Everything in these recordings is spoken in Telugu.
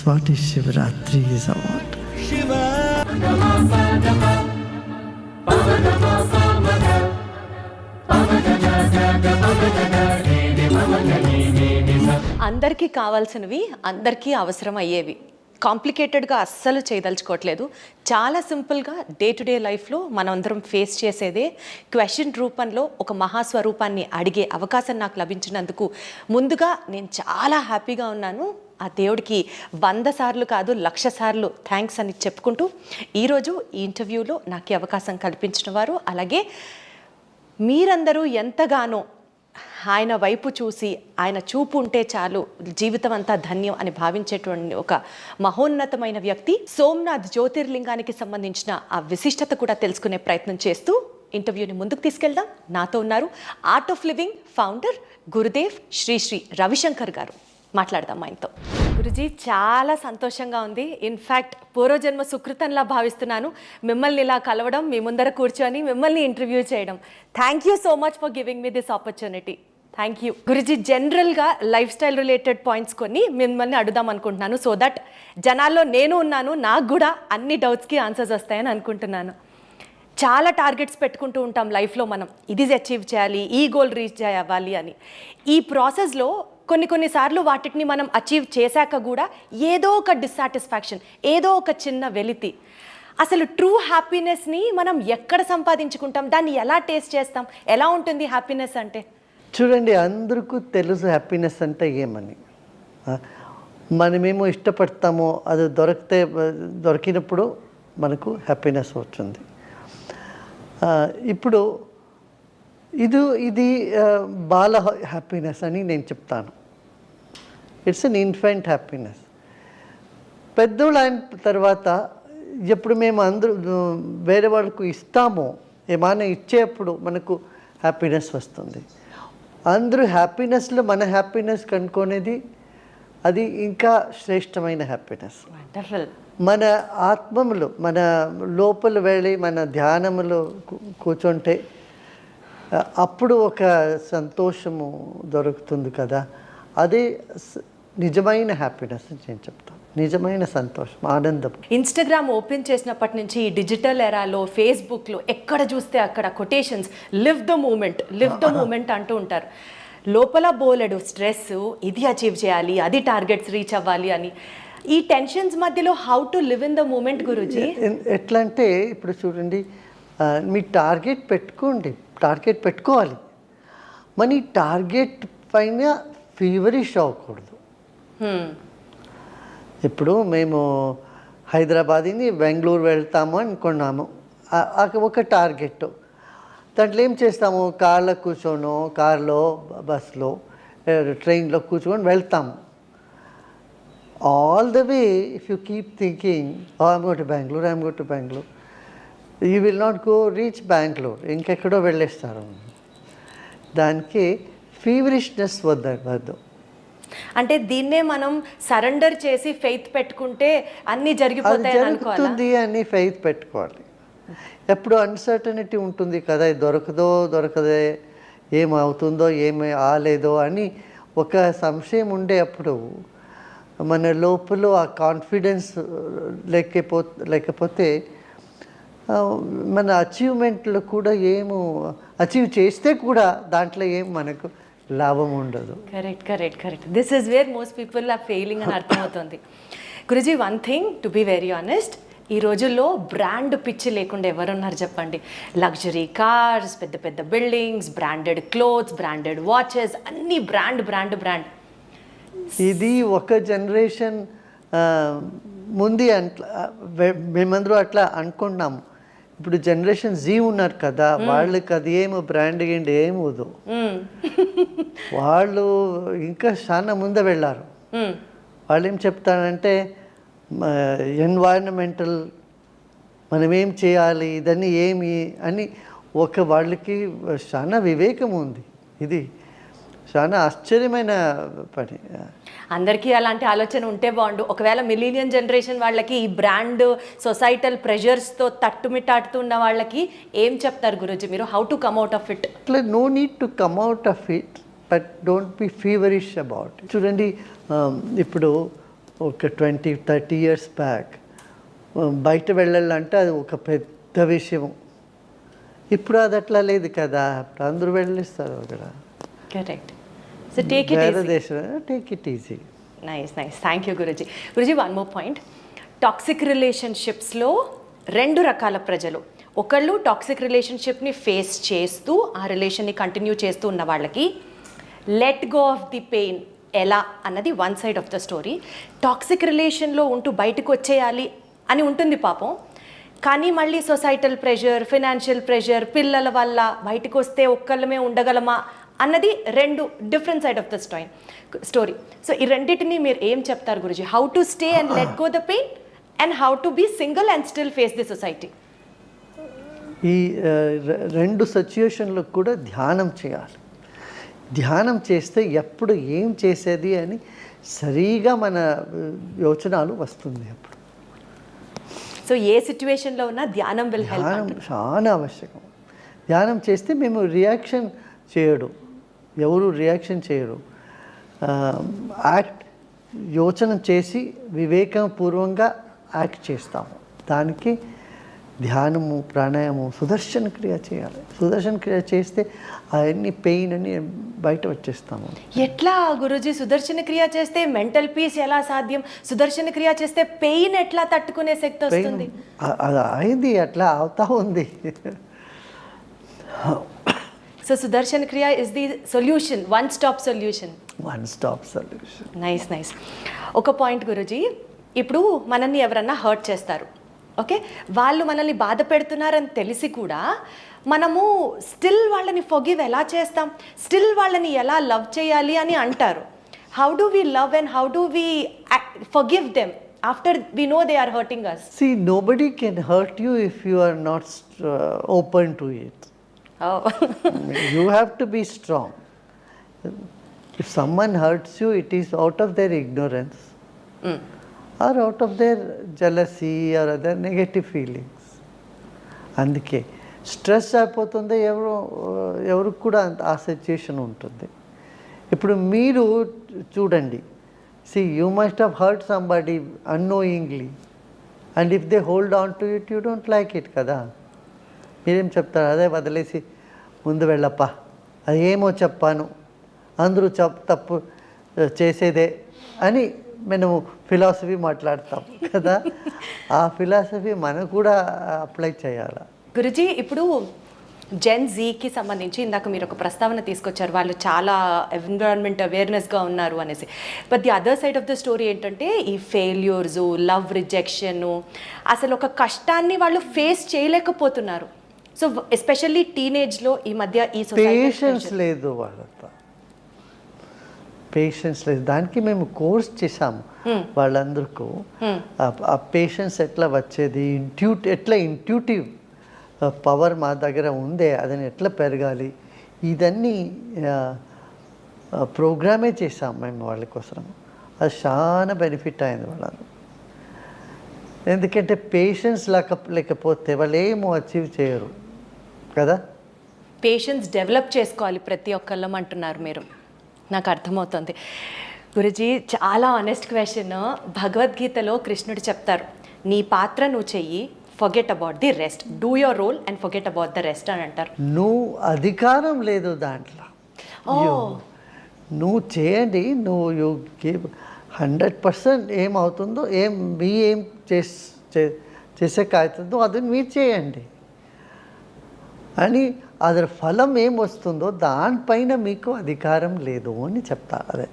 స్వాతి శివరాత్రి ఇస్ అవార్డ్ అందరికీ కావాల్సినవి అందరికీ అవసరం అయ్యేవి కాంప్లికేటెడ్గా అస్సలు చేయదలుచుకోవట్లేదు. చాలా సింపుల్గా డే టు డే లైఫ్లో మనందరం ఫేస్ చేసేదే క్వశ్చన్ రూపంలో ఒక మహాస్వరూపాన్ని అడిగే అవకాశం నాకు లభించినందుకు ముందుగా నేను చాలా హ్యాపీగా ఉన్నాను. ఆ దేవుడికి వంద సార్లు కాదు లక్ష సార్లు థ్యాంక్స్ అని చెప్పుకుంటూ ఈరోజు ఈ ఇంటర్వ్యూలో నాకు ఈ అవకాశం కల్పించిన వారు. అలాగే మీరందరూ ఎంతగానో ఆయన వైపు చూసి ఆయన చూపు ఉంటే చాలు జీవితం అంతా ధన్యం అని భావించేటువంటి ఒక మహోన్నతమైన వ్యక్తి. సోమనాథ్ జ్యోతిర్లింగానికి సంబంధించిన ఆ విశిష్టత కూడా తెలుసుకునే ప్రయత్నం చేస్తూ ఇంటర్వ్యూని ముందుకు తీసుకెళ్దాం. నాతో ఉన్నారు art of living founder Gurudev Sri Sri Ravishankar గారు. మాట్లాడదాం ఆయనతో. గురుజీ చాలా సంతోషంగా ఉంది. ఇన్ఫ్యాక్ట్ పూర్వజన్మ సుకృతంలా భావిస్తున్నాను. మిమ్మల్ని ఇలా కలవడం మీ ముందర కూర్చొని మిమ్మల్ని ఇంటర్వ్యూ చేయడం. Thank you so much for giving me this opportunity thank you Guruji జనరల్గా లైఫ్ స్టైల్ రిలేటెడ్ పాయింట్స్ కొన్ని మిమ్మల్ని అడుగుదాం అనుకుంటున్నాను. సో దట్ జనాల్లో నేను ఉన్నాను నాకు కూడా అన్ని డౌట్స్కి ఆన్సర్స్ వస్తాయని అనుకుంటున్నాను. చాలా టార్గెట్స్ పెట్టుకుంటూ ఉంటాం లైఫ్లో మనం. ఇది అచీవ్ చేయాలి ఈ గోల్ రీచ్ అవ్వాలి అని. ఈ ప్రాసెస్లో కొన్ని కొన్నిసార్లు వాటిని మనం అచీవ్ చేశాక కూడా ఏదో ఒక డిస్సాటిస్ఫాక్షన్ ఏదో ఒక చిన్న వెలితి. అసలు ట్రూ హ్యాపీనెస్ని మనం ఎక్కడ సంపాదించుకుంటాం? దాన్ని ఎలా టేస్ట్ చేస్తాం? ఎలా ఉంటుంది హ్యాపీనెస్ అంటే? చూడండి అందరికీ తెలుసు హ్యాపీనెస్ అంటే ఏమని. మనమేమో ఇష్టపడతామో అది దొరికితే దొరికినప్పుడు మనకు హ్యాపీనెస్ వచ్చింది ఇప్పుడు ఇది ఇది బాల హ్యాపీనెస్ అని నేను చెప్తాను. ఇట్స్ అన్ ఇన్ఫెంట్ హ్యాపీనెస్ పెద్దోళ్ళు అయిన తర్వాత ఎప్పుడు మేము అందరూ వేరే వాళ్ళకు ఇస్తామో ఏమైనా ఇచ్చేప్పుడు మనకు హ్యాపీనెస్ వస్తుంది. అందరూ హ్యాపీనెస్లో మన హ్యాపీనెస్ కనుక్కునేది అది ఇంకా శ్రేష్టమైన హ్యాపీనెస్ మన ఆత్మములు మన లోపల వెళ్ళి మన ధ్యానములో కూర్చుంటే అప్పుడు ఒక సంతోషము దొరుకుతుంది కదా. అదే నిజమైన హ్యాపీనెస్ నేను చెప్తాను. నిజమైన సంతోషం ఆనందం. ఇన్స్టాగ్రామ్ ఓపెన్ చేసినప్పటి నుంచి ఈ డిజిటల్ ఎరాలో ఫేస్బుక్లో ఎక్కడ చూస్తే అక్కడ quotations live the moment live the moment అంటూ ఉంటారు. లోపల బోలెడు స్ట్రెస్ ఇది అచీవ్ చేయాలి అది టార్గెట్స్ రీచ్ అవ్వాలి అని. ఈ టెన్షన్స్ మధ్యలో how to live in the moment Guruji? ఎట్లా అంటే ఇప్పుడు చూడండి మీ టార్గెట్ పెట్టుకోండి టార్గెట్ పెట్టుకోవాలి. మన ఈ టార్గెట్ పైన ఫీవరిష్ అవ్వకూడదు. ఇప్పుడు మేము హైదరాబాద్ని బెంగళూరు వెళ్తాము అనుకున్నాము. ఒక టార్గెట్. దాంట్లో ఏం చేస్తాము? కార్లో కూర్చోను కార్లో బస్లో ట్రైన్లో కూర్చొని వెళ్తాము. All the way if you keep thinking I'm go to Bengaluru I'm go to Bengaluru you will not go reach Bengaluru ఇంకెక్కడో వెళ్ళేస్తారు. దానికి ఫీవరిష్నెస్ వద్ద వద్దు. అంటే దీన్నే మనం సరెండర్ చేసి ఫెయిత్ పెట్టుకుంటే అన్ని అనుకోవాలా? జరుగుతుంది అని ఫెయిత్ పెట్టుకోవాలి. ఎప్పుడు అన్సర్టనిటీ ఉంటుంది కదా దొరకదో దొరకదే ఏమవుతుందో ఏమి ఆలేదో అని ఒక సంశయం ఉండే అప్పుడు మన లోపల ఆ కాన్ఫిడెన్స్ లేకపో లేకపోతే మన అచీవ్మెంట్లో కూడా ఏమో అచీవ్ చేస్తే కూడా దాంట్లో ఏం మనకు లాభం ఉండదు. Correct correct correct this is where most people are failing అని అర్థమవుతుంది. Guruji one thing to be very honest ఈ రోజుల్లో బ్రాండ్ పిచ్చి లేకుండా ఎవరున్నారు చెప్పండి? లగ్జరీ కార్స్ పెద్ద పెద్ద buildings branded clothes branded watches అన్ని బ్రాండ్ బ్రాండ్ బ్రాండ్ ఇది ఒక జనరేషన్ ముందు అట్లా మేమందరూ అట్లా అనుకున్నాము. ఇప్పుడు జనరేషన్ జీ ఉన్నారు కదా వాళ్ళకి అది ఏమో బ్రాండ్ గిండి ఏమి వద్దు వాళ్ళు ఇంకా చాలా ముందే వెళ్ళారు. వాళ్ళు ఏం చెప్తారంటే ఎన్వైరన్మెంటల్ మనం ఏం చేయాలి ఇదన్నీ ఏమి అని ఒక వాళ్ళకి చాలా వివేకం ఉంది. ఇది చాలా ఆశ్చర్యమైన పని. అందరికీ అలాంటి ఆలోచన ఉంటే బాగుండు. ఒకవేళ మిలీనియన్ జనరేషన్ వాళ్ళకి ఈ బ్రాండ్ సొసైటల్ ప్రెషర్స్తో తట్టుమిట్టాడుతున్న వాళ్ళకి ఏం చెప్తారు గురుజీ మీరు? How to come out of it అట్లా no need to come out of it but don't be feverish about చూడండి um, ఇప్పుడు ఒక ట్వంటీ థర్టీ ఇయర్స్ బ్యాక్ బయట వెళ్ళాలంటే అది ఒక పెద్ద విషయం. ఇప్పుడు అది అట్లా లేదు కదా. అందరూ వెళ్ళిస్తారు అక్కడ. Correct so take it take it easy nice nice thank you Guruji Guruji one more point toxic రిలేషన్షిప్స్లో రెండు రకాల ప్రజలు ఒకళ్ళు టాక్సిక్ రిలేషన్షిప్ని ఫేస్ చేస్తూ ఆ రిలేషన్ని కంటిన్యూ చేస్తూ ఉన్న వాళ్ళకి let go of the pain ఎలా అన్నది one side of the story toxic రిలేషన్లో ఉంటూ బయటకు వచ్చేయాలి అని ఉంటుంది పాపం కానీ మళ్ళీ సొసైటల్ ప్రెషర్ ఫినాన్షియల్ ప్రెషర్ పిల్లల వల్ల బయటకు వస్తే ఒక్కళ్ళమే ఉండగలమా అన్నది రెండు different side of the story story so ఈ రెండింటిని మీరు ఏం చెప్తారు Guruji? How to stay and let go the pain and how to be single and still face the society ఈ రెండు సిచ్యుయేషన్లో కూడా ధ్యానం చేయాలి. ధ్యానం చేస్తే ఎప్పుడు ఏం చేసేది అని సరిగా మన యోచనలు వస్తుంది అప్పుడు. సో ఏ సిచ్యువేషన్లో ఉన్నా ధ్యానం ధ్యానం చాలా ఆవశ్యకం. ధ్యానం చేస్తే మేము రియాక్షన్ చేయడు. ఎవరు రియాక్షన్ చేయరు. యాక్ట్ యోచన చేసి వివేకపూర్వంగా యాక్ట్ చేస్తాము. దానికి ధ్యానము ప్రాణాయామం సుదర్శన క్రియ చేయాలి. సుదర్శన క్రియ చేస్తే అవన్నీ పెయిన్ అని బయట వచ్చేస్తాము. ఎట్లా గురుజీ సుదర్శన క్రియ చేస్తే మెంటల్ పీస్ ఎలా సాధ్యం? సుదర్శన క్రియ చేస్తే పెయిన్ ఎట్లా తట్టుకునే శక్తి వస్తుంది? అది అయింది అట్లా అవుతా ఉంది. So Sudarshan Kriya is the solution one stop solution one stop solution nice nice ఒక పాయింట్ గురుజీ ఇప్పుడు మనల్ని ఎవరన్నా హర్ట్ చేస్తారు ఓకే వాళ్ళు మనల్ని బాధ పెడుతున్నారని తెలిసి కూడా మనము స్టిల్ వాళ్ళని ఫొగివ్ ఎలా చేస్తాం? స్టిల్ వాళ్ళని ఎలా లవ్ చేయాలి అని అంటారు. How do we love and how do we forgive them after we know they are hurting us See, nobody can hurt you if you are not uh, open to it. You have to be strong. If someone hurts you, it is out of their ignorance or out of their jealousy or other negative feelings. అందుకే స్ట్రెస్ అయిపోతుంది ఎవరు ఎవరికి కూడా ఆ సిచ్యుయేషన్ ఉంటుంది ఇప్పుడు మీరు చూడండి see you must have hurt somebody annoyingly and if they hold on to it you don't like it కదా మీరేం చెప్తారు? అదే వదిలేసి ముందు వెళ్ళప్పా. అది ఏమో చెప్పాను. అందరూ చెప్ తప్పు చేసేదే అని మేము ఫిలాసఫీ మాట్లాడతాం కదా. ఆ ఫిలాసఫీ మనకు కూడా అప్లై చేయాలి? గురుజీ ఇప్పుడు జెన్ జీకి సంబంధించి ఇందాక మీరు ఒక ప్రస్తావన తీసుకొచ్చారు. వాళ్ళు చాలా ఎన్విరాన్మెంట్ అవేర్నెస్గా ఉన్నారు అనేసి. But the other side of the story ఏంటంటే ఈ ఫెయిల్యూర్స్ లవ్ రిజెక్షన్ అసలు ఒక కష్టాన్ని వాళ్ళు ఫేస్ చేయలేకపోతున్నారు. సో ఎస్పెషల్లీ టీనేజ్లో ఈ మధ్య ఈ పేషెన్స్ లేదు వాళ్ళతో. పేషెన్స్ లేదు. దానికి మేము కోర్స్ చేసాము వాళ్ళందరికీ. ఆ- ఆ పేషెన్స్ ఎట్లా వచ్చేది? ఇంట్యూట్ ఎట్లా ఇంట్యూటివ్ పవర్ మా దగ్గర ఉందే అదని ఎట్లా పెరగాలి? ఇదన్నీ ప్రోగ్రామే చేసాం మేము వాళ్ళ కోసం అది చాలా బెనిఫిట్ అయింది వాళ్ళని ఎందుకంటే పేషెన్స్ లేక లేకపోతే వాళ్ళు ఏమో అచీవ్ చేయరు. కదా? పేషెన్స్ డెవలప్ చేసుకోవాలి ప్రతి ఒక్కళ్ళం అంటున్నారు మీరు. నాకు అర్థమవుతుంది. గురుజీ చాలా ఆనెస్ట్ క్వశ్చన్ భగవద్గీతలో కృష్ణుడు చెప్తారు నీ పాత్ర నువ్వు చెయ్యి forget about the rest do your role and forget about the rest అని అంటారు. నువ్వు అధికారం లేదు దాంట్లో. ఓ! నువ్వు చేయండి నువ్వు యూ గివ్ హండ్రెడ్ పర్సెంట్ ఏమవుతుందో ఏం మీ ఏం చేస్ అవుతుందో అది మీరు చేయండి. అని అదర్ ఫలం ఏం వస్తుందో దానిపైన మీకు అధికారం లేదు అని చెప్తా అదే.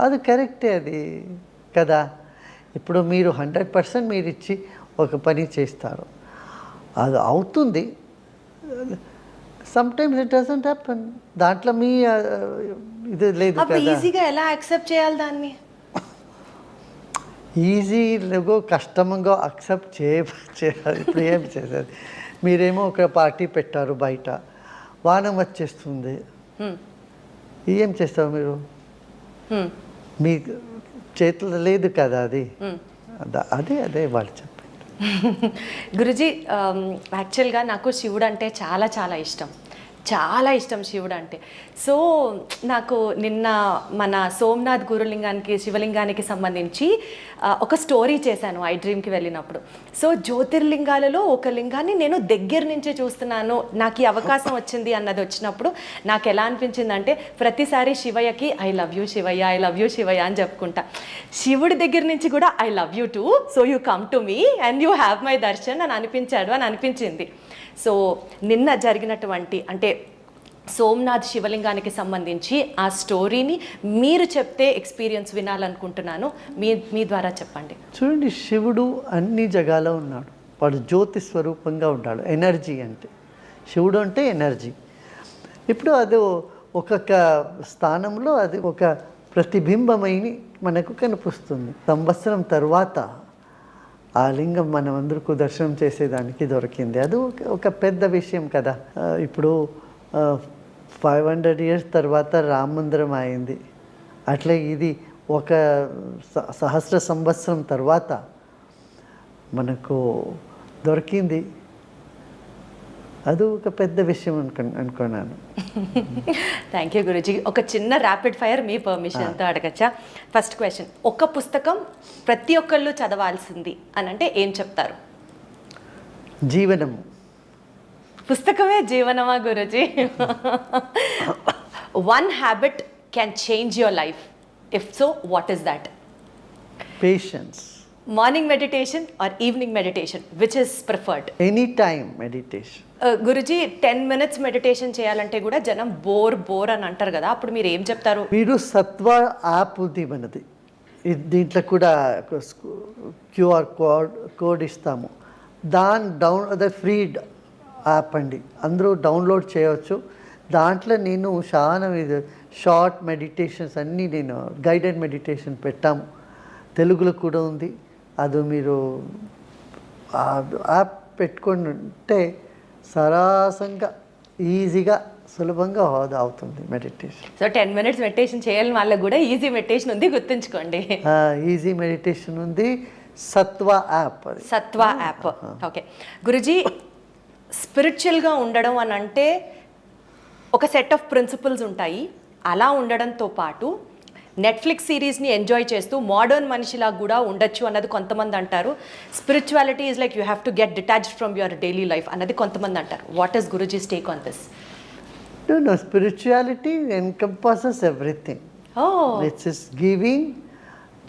అది కరెక్టే అది కదా. ఇప్పుడు మీరు హండ్రెడ్ పర్సెంట్ మీరు ఇచ్చి ఒక పని చేస్తారు. అది అవుతుంది. Sometimes it doesn't happen దాంట్లో మీ ఇది లేదు ఈజీగా ఎలా యాక్సెప్ట్ చేయాలి దాన్ని? ఈజీగా కష్టంగా అక్సెప్ట్ చేయ చేయాలి. ఇప్పుడు ఏం చేసేది? మీరేమో ఒక పార్టీ పెట్టారు బయట వానం వచ్చేస్తుంది. ఏం చేస్తారు మీరు. మీ చేతిలో లేదు కదా అది. అద- అదే వాళ్ళు చెప్పండి గురుజీ యాక్చువల్గా నాకు శివుడు అంటే చాలా చాలా ఇష్టం చాలా ఇష్టం శివుడు అంటే సో నాకు నిన్న మన సోమనాథ్ గురులింగానికి శివలింగానికి సంబంధించి ఒక స్టోరీ చేశాను ఐ డ్రీమ్కి వెళ్ళినప్పుడు. సో జ్యోతిర్లింగాలలో ఒక లింగాన్ని నేను దగ్గర నుంచే చూస్తున్నాను. నాకు ఈ అవకాశం వచ్చింది అన్నది వచ్చినప్పుడు నాకు ఎలా అనిపించింది అంటే ప్రతిసారి శివయ్యకి I love you Shivayya I love you Shivayya అని చెప్పుకుంటా. శివుడి దగ్గర నుంచి కూడా I love you too so you come to me and you have my darshan అని అనిపించాడు అని అనిపించింది. సో నిన్న జరిగినటువంటి అంటే సోమనాథ్ శివలింగానికి సంబంధించి ఆ స్టోరీని మీరు చెప్తే ఎక్స్పీరియన్స్ వినాలనుకుంటున్నాను. మీ మీ ద్వారా చెప్పండి. చూడండి శివుడు అన్ని జగాలో ఉన్నాడు. వాడు జ్యోతి స్వరూపంగా ఉంటాడు. ఎనర్జీ అంటే శివుడు అంటే ఎనర్జీ. ఇప్పుడు అది ఒక్కొక్క స్థానంలో అది ఒక ప్రతిబింబమైన మనకు కనిపిస్తుంది. సంవత్సరం తర్వాత ఆ లింగం మనం అందరికీ దర్శనం చేసేదానికి దొరికింది. అది ఒక పెద్ద విషయం కదా. ఇప్పుడు ఫైవ్ హండ్రెడ్ ఇయర్స్ తర్వాత రామ మందిరం అయింది అట్లే ఇది ఒక స- సహస్ర సంవత్సరం తర్వాత మనకు దొరికింది. అది ఒక పెద్ద విషయం అనుకు అనుకున్నాను. థ్యాంక్ యూ గురుజీ ఒక చిన్న ర్యాపిడ్ ఫైర్ మీ పర్మిషన్తో అడగచ్చా? ఫస్ట్ క్వశ్చన్ ఒక పుస్తకం ప్రతి ఒక్కళ్ళు చదవాల్సింది అని అంటే ఏం చెప్తారు? జీవనము. పుస్తకమే జీవనమా Guruji one habit can change your life if so what is that patience morning meditation or evening meditation which is preferred any time meditation Guruji ten minutes meditation చేయాలంటే కూడా జనం బోర్ బోర్ అని అంటారు కదా అప్పుడు మీరు ఏం చెప్తారు? మీరు సత్వ యాప్ ఉంది మనది దీంట్లో కూడా క్యూఆర్ కోడ్ కోడ్ ఇస్తాము. దాని డౌన్ అదే ఫ్రీ యాప్ అండి. అందరూ డౌన్లోడ్ చేయవచ్చు దాంట్లో నేను చాలా షార్ట్ మెడిటేషన్స్ అన్నీ నేను గైడెడ్ మెడిటేషన్ పెట్టాము. తెలుగులో కూడా ఉంది. అది మీరు యాప్ పెట్టుకొని ఉంటే సరాసంగా ఈజీగా సులభంగా హోదా అవుతుంది meditation. So ten minutes meditation చేయాలని వాళ్ళకి కూడా ఈజీ మెడిటేషన్ ఉంది గుర్తుంచుకోండి. ఈజీ మెడిటేషన్ ఉంది సత్వ యాప్ సత్వ యాప్. ఓకే. గురుజీ స్పిరిచువల్గా ఉండడం అని అంటే ఒక సెట్ ఆఫ్ ప్రిన్సిపల్స్ ఉంటాయి. అలా ఉండడంతో పాటు నెట్ఫ్లిక్స్ సిరీస్ని ఎంజాయ్ చేస్తూ మోడర్న్ మనిషిలా కూడా ఉండొచ్చు అన్నది కొంతమంది అంటారు. Spirituality is like you have to get detached from your daily life అన్నది కొంతమంది అంటారు. What is Guruji's take on this spirituality encompasses everything. Oh It's just giving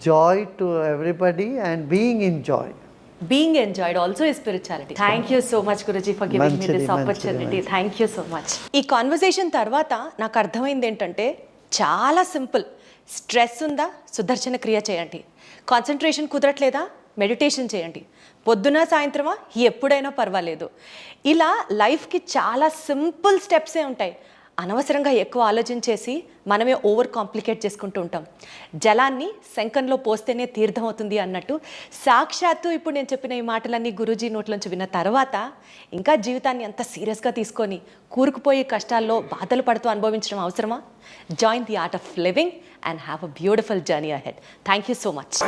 joy to everybody and being in joy. Being enjoyed also ఈ spirituality thank you so much Guruji for giving me this opportunity. Thank you so much ఈ కాన్వర్సేషన్ తర్వాత నాకు అర్థమైంది ఏంటంటే చాలా సింపుల్ స్ట్రెస్ ఉందా? సుదర్శన క్రియ చేయండి. కాన్సన్ట్రేషన్ కుదరట్లేదా? మెడిటేషన్ చేయండి. పొద్దున సాయంత్రమా? ఎప్పుడైనా పర్వాలేదు. ఇలా లైఫ్కి చాలా సింపుల్ స్టెప్సే ఉంటాయి. అనవసరంగా ఎక్కువ ఆలోచించేసి మనమే ఓవర్ కాంప్లికేట్ చేసుకుంటూ ఉంటాం. జలాన్ని శంఖంలో పోస్తేనే తీర్థం అవుతుంది అన్నట్టు సాక్షాత్తు ఇప్పుడు నేను చెప్పిన ఈ మాటలన్నీ గురూజీ నోట్లోంచి విన్న తర్వాత ఇంకా జీవితాన్ని అంత సీరియస్గా తీసుకొని కూరుకుపోయే కష్టాల్లో బాధలు పడుతూ అనుభవించడం అవసరమా? Join the art of living and have a beautiful journey ahead thank you so much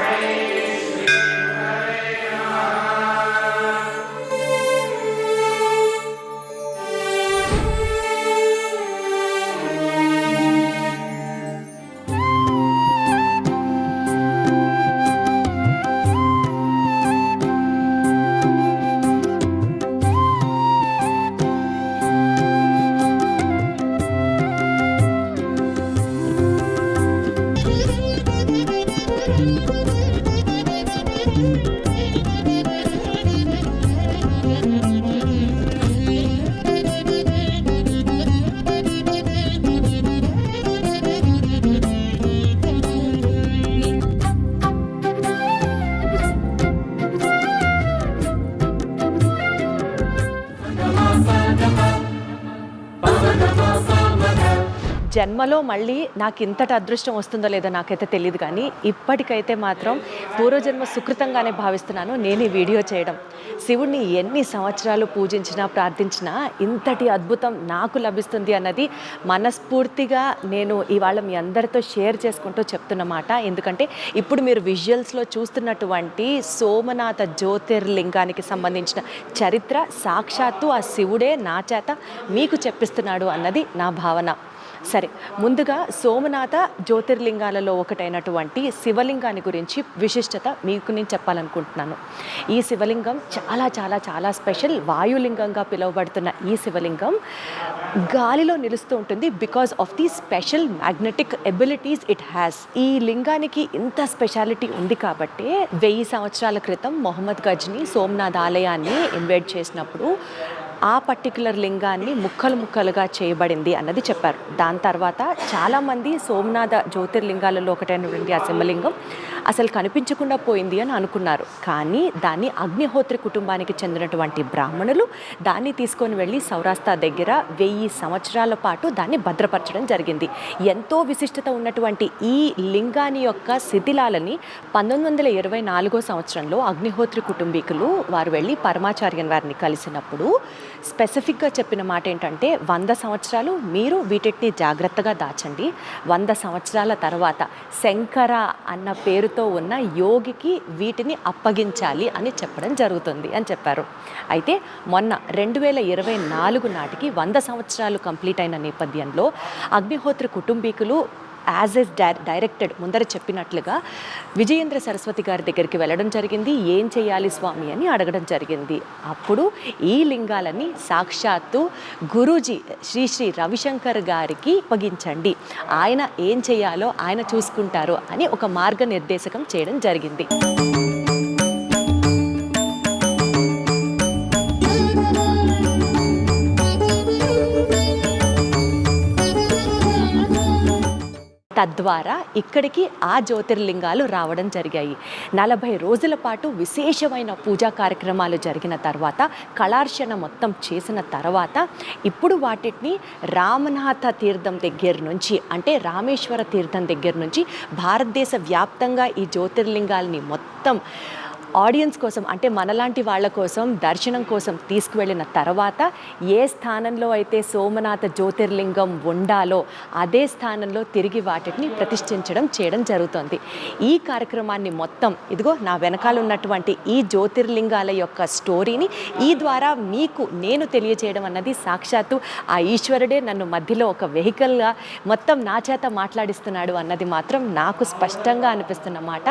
జన్మలో మళ్ళీ నాకు ఇంతటి అదృష్టం వస్తుందో లేదో నాకైతే తెలియదు కానీ ఇప్పటికైతే మాత్రం పూర్వజన్మ సుకృతంగానే భావిస్తున్నాను నేను ఈ వీడియో చేయడం. శివుణ్ణి ఎన్ని సంవత్సరాలు పూజించినా ప్రార్థించినా ఇంతటి అద్భుతం నాకు లభిస్తుంది అన్నది మనస్ఫూర్తిగా నేను ఇవాళ మీ అందరితో షేర్ చేసుకుంటూ చెప్తున్నమాట ఎందుకంటే ఇప్పుడు మీరు విజువల్స్లో చూస్తున్నటువంటి సోమనాథ జ్యోతిర్లింగానికి సంబంధించిన చరిత్ర సాక్షాత్తు ఆ శివుడే నా చేత మీకు చెప్పిస్తున్నాడు అన్నది నా భావన. సరే ముందుగా సోమనాథ జ్యోతిర్లింగాలలో ఒకటైనటువంటి శివలింగాన్ని గురించి విశిష్టత మీకు నేను చెప్పాలనుకుంటున్నాను. ఈ శివలింగం చాలా చాలా చాలా స్పెషల్. వాయులింగంగా పిలువబడుతున్న ఈ శివలింగం గాలిలో నిలుస్తూ ఉంటుంది. Because of the special magnetic abilities it has ఈ లింగానికి ఇంత స్పెషాలిటీ ఉంది కాబట్టి వెయ్యి సంవత్సరాల క్రితం మొహమ్మద్ గజ్ని సోమనాథ్ ఆలయాన్ని ఇన్వైట్ చేసినప్పుడు ఆ పర్టికులర్ లింగాన్ని ముక్కలు ముక్కలుగా చేయబడింది అన్నది చెప్పారు. దాని తర్వాత చాలామంది సోమనాథ జ్యోతిర్లింగాలలో ఒకటైనటువంటి ఆ సింహలింగం అసలు కనిపించకుండా పోయింది అని అనుకున్నారు. కానీ దాన్ని అగ్నిహోత్రి కుటుంబానికి చెందినటువంటి బ్రాహ్మణులు దాన్ని తీసుకొని వెళ్ళి సౌరాస్తా దగ్గర వెయ్యి సంవత్సరాల పాటు దాన్ని భద్రపరచడం జరిగింది. ఎంతో విశిష్టత ఉన్నటువంటి ఈ లింగాని యొక్క శిథిలాలని పంతొమ్మిది వందల ఇరవై నాలుగో సంవత్సరంలో అగ్నిహోత్రి కుటుంబీకులు వారు వెళ్ళి పరమాచార్యన్ వారిని కలిసినప్పుడు స్పెసిఫిక్గా చెప్పిన మాట ఏంటంటే వంద సంవత్సరాలు మీరు వీటిని జాగ్రత్తగా దాచండి. వంద సంవత్సరాల తర్వాత శంకర అన్న పేరు పేరుతో ఉన్న యోగికి వీటిని అప్పగించాలి అని చెప్పడం జరుగుతుంది అని చెప్పారు. అయితే మొన్న రెండు వేల ఇరవై నాలుగు నాటికి వంద సంవత్సరాలు కంప్లీట్ అయిన నేపథ్యంలో అగ్నిహోత్రి కుటుంబీకులు యాజ్ ఎస్ డైరెక్టెడ్ ముందర చెప్పినట్లుగా విజయేంద్ర సరస్వతి గారి దగ్గరికి వెళ్ళడం జరిగింది. ఏం చేయాలి స్వామి అని అడగడం జరిగింది. అప్పుడు ఈ లింగాలని సాక్షాత్తు గురూజీ శ్రీ శ్రీ రవిశంకర్ గారికి అప్పగించండి ఆయన ఏం చేయాలో ఆయన చూసుకుంటారు అని ఒక మార్గనిర్దేశకం చేయడం జరిగింది. తద్వారా ఇక్కడికి ఆ జ్యోతిర్లింగాలు రావడం జరిగాయి. నలభై రోజుల పాటు విశేషమైన పూజా కార్యక్రమాలు జరిగిన తర్వాత కళార్చన మొత్తం చేసిన తర్వాత ఇప్పుడు వాటిని రామనాథ తీర్థం దగ్గర నుంచి అంటే రామేశ్వర తీర్థం దగ్గర నుంచి భారతదేశ వ్యాప్తంగా ఈ జ్యోతిర్లింగాల్ని మొత్తం ఆడియన్స్ కోసం అంటే మనలాంటి వాళ్ళ కోసం దర్శనం కోసం తీసుకువెళ్ళిన తర్వాత ఏ స్థానంలో అయితే సోమనాథ జ్యోతిర్లింగం ఉండాలో అదే స్థానంలో తిరిగి వాటిని ప్రతిష్ఠించడం చేయడం జరుగుతుంది. ఈ కార్యక్రమాన్ని మొత్తం ఇదిగో నా వెనకాల ఉన్నటువంటి ఈ జ్యోతిర్లింగాల యొక్క స్టోరీని ఈ ద్వారా మీకు నేను తెలియజేయడం అన్నది సాక్షాత్తు ఆ ఈశ్వరుడే నన్ను మధ్యలో ఒక వెహికల్గా మొత్తం నా చేత మాట్లాడిస్తున్నాడు అన్నది మాత్రం నాకు స్పష్టంగా అనిపిస్తున్న మాట.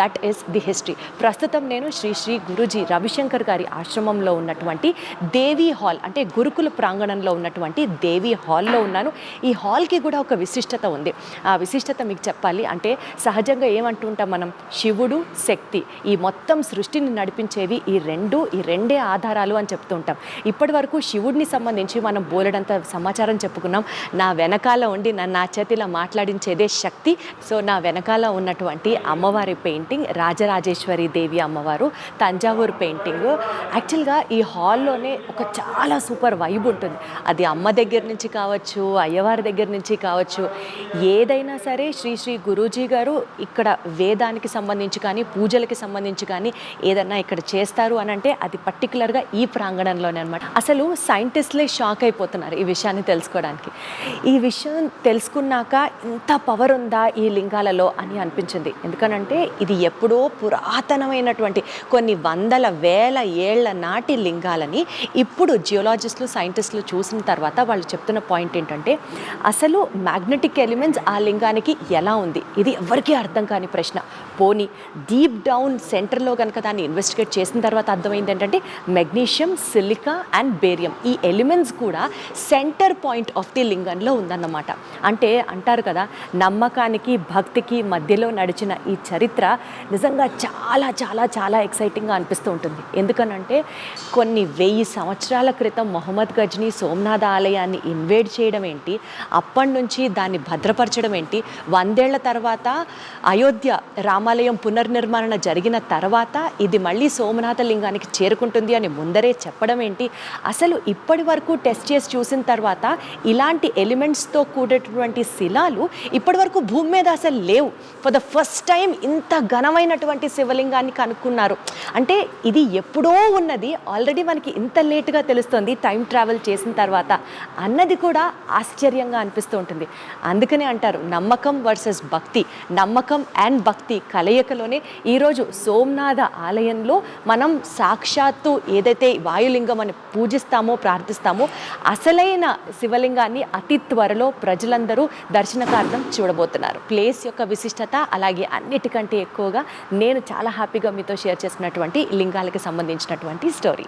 దట్ ఈస్ ది హిస్టరీ ప్రస్తుతం నేను శ్రీ శ్రీ గురుజీ రవిశంకర్ గారి ఆశ్రమంలో ఉన్నటువంటి దేవి హాల్ అంటే గురుకుల ప్రాంగణంలో ఉన్నటువంటి దేవి హాల్లో ఉన్నాను. ఈ హాల్కి కూడా ఒక విశిష్టత ఉంది. ఆ విశిష్టత మీకు చెప్పాలి అంటే సహజంగా ఏమంటుంటాం మనం? శివుడు శక్తి. ఈ మొత్తం సృష్టిని నడిపించేవి ఈ రెండు ఈ రెండే ఆధారాలు అని చెప్తుంటాం. ఇప్పటి వరకు శివుడిని సంబంధించి మనం బోలెడంత సమాచారం చెప్పుకున్నాం. నా వెనకాల ఉండి నన్ను నా చేతిలో మాట్లాడించేదే శక్తి. సో నా వెనకాల ఉన్నటువంటి అమ్మవారి పెయింటింగ్ రాజరాజేశ్వరి దేవి అమ్మవారు తంజావూరు పెయింటింగ్. యాక్చువల్గా ఈ హాల్లోనే ఒక చాలా సూపర్ వైబ్ ఉంటుంది. అది అమ్మ దగ్గర నుంచి కావచ్చు అయ్యవారి దగ్గర నుంచి కావచ్చు ఏదైనా సరే శ్రీ శ్రీ గురూజీ గారు ఇక్కడ వేదానికి సంబంధించి కానీ పూజలకి సంబంధించి కానీ ఏదన్నా ఇక్కడ చేస్తారు అని అంటే అది పర్టికులర్గా ఈ ప్రాంగణంలోనే అనమాట అసలు సైంటిస్ట్లే షాక్ అయిపోతున్నారు ఈ విషయాన్ని తెలుసుకోవడానికి. ఈ విషయం తెలుసుకున్నాక ఇంత పవర్ ఉందా ఈ లింగాలలో అని అనిపించింది. ఎందుకనంటే ఇది ఎప్పుడో పురాతనమైన ఉన్నటువంటి కొన్ని వందల వేల ఏళ్ళ నాటి లింగాలని ఇప్పుడు జియోలాజిస్టులు సైంటిస్టులు చూసిన తర్వాత వాళ్ళు చెప్తున్న పాయింట్ ఏంటంటే అసలు మ్యాగ్నెటిక్ ఎలిమెంట్స్ ఆ లింగానికి ఎలా ఉంది? ఇది ఎవరికీ అర్థం కాని ప్రశ్న. పోనీ డీప్ డౌన్ సెంటర్లో కనుక దాన్ని ఇన్వెస్టిగేట్ చేసిన తర్వాత అర్థమైంది ఏంటంటే మెగ్నీషియం సిలికా అండ్ బేరియం ఈ ఎలిమెంట్స్ కూడా సెంటర్ పాయింట్ ఆఫ్ ది లింగంలో ఉందన్నమాట. అంటే అంటారు కదా నమ్మకానికి భక్తికి మధ్యలో నడిచిన ఈ చరిత్ర నిజంగా చాలా చాలా చాలా ఎక్సైటింగ్గా అనిపిస్తూ ఉంటుంది. ఎందుకనంటే కొన్ని వెయ్యి సంవత్సరాల క్రితం మొహమ్మద్ గజ్ని సోమనాథ ఆలయాన్ని ఇన్వేడ్ చేయడం ఏంటి అప్పటి నుంచి దాన్ని భద్రపరచడం ఏంటి వందేళ్ళ తర్వాత అయోధ్య రామాలయం పునర్నిర్మాణ జరిగిన తర్వాత ఇది మళ్ళీ సోమనాథ లింగానికి చేరుకుంటుంది అని ముందరే చెప్పడం ఏంటి అసలు ఇప్పటి వరకు టెస్ట్ చేసి చూసిన తర్వాత ఇలాంటి ఎలిమెంట్స్తో కూడేటటువంటి శిలాలు ఇప్పటి వరకు భూమి మీద అసలు లేవు. ఫర్ ద ఫస్ట్ టైం ఇంత ఘనమైనటువంటి శివలింగాన్ని కనుక్కున్నారు అంటే ఇది ఎప్పుడో ఉన్నది ఆల్రెడీ మనకి ఇంత లేటుగా తెలుస్తుంది టైం ట్రావెల్ చేసిన తర్వాత. అన్నది కూడా ఆశ్చర్యంగా అనిపిస్తూ ఉంటుంది. అందుకనే అంటారు నమ్మకం వర్సెస్ భక్తి. నమ్మకం అండ్ భక్తి కలయికలోనే ఈరోజు సోమనాథ ఆలయంలో మనం సాక్షాత్తు ఏదైతే వాయులింగం అని పూజిస్తామో ప్రార్థిస్తామో అసలైన శివలింగాన్ని అతి త్వరలో ప్రజలందరూ దర్శనకార్థం చూడబోతున్నారు. ప్లేస్ యొక్క విశిష్టత అలాగే అన్నిటికంటే ఎక్కువగా నేను చాలా హ్యాపీగా మీతో షేర్ చేసినటువంటి లింగాలకి సంబంధించినటువంటి స్టోరీ